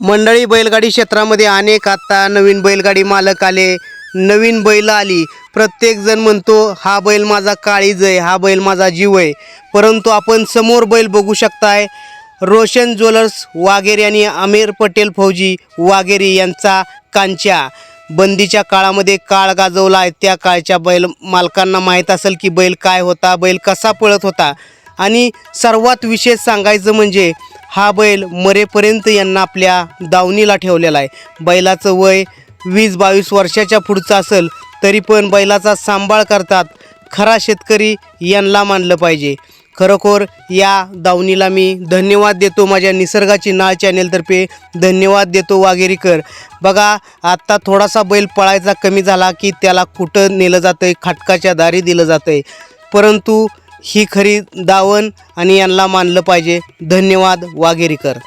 मंडळी बैलगाडी क्षेत्रामध्ये अनेक आता नवीन बैलगाडी मालक आले नवीन बैल आली. प्रत्येकजण म्हणतो हा बैल माझा काळीज आहे हा बैल माझा जीव आहे. परंतु आपण समोर बैल बघू शकताय रोशन ज्वेलर्स वाघेरे आणि आमिर पटेल फौजी वाघेरे यांचा कांच्या. बंदीच्या काळामध्ये काळ गाजवला आहे. त्या काळच्या बैल मालकांना माहीत असेल की बैल काय होता बैल कसा पळत होता. आणि सर्वात विशेष सांगायचं म्हणजे हा बैल मरेपर्यंत यांना आपल्या दावणीला ठेवलेला आहे. बैलाचं वय वीस बावीस वर्षाच्या पुढचं असेल तरी पण बैलाचा सांभाळ करतात खरा शेतकरी यांना मानलं पाहिजे. खरोखर या दावणीला मी धन्यवाद देतो. माझ्या निसर्गाची नाळ चॅनेलतर्फे धन्यवाद देतो वागेरीकर बघा आत्ता थोडासा बैल पळायचा कमी झाला की त्याला कुठं नेलं जातं आहे खाटकाच्या दारी दिलं जातं आहे परंतु ही खरी दावण आणि यांना मानलं पाहिजे. धन्यवाद वाघेरीकर.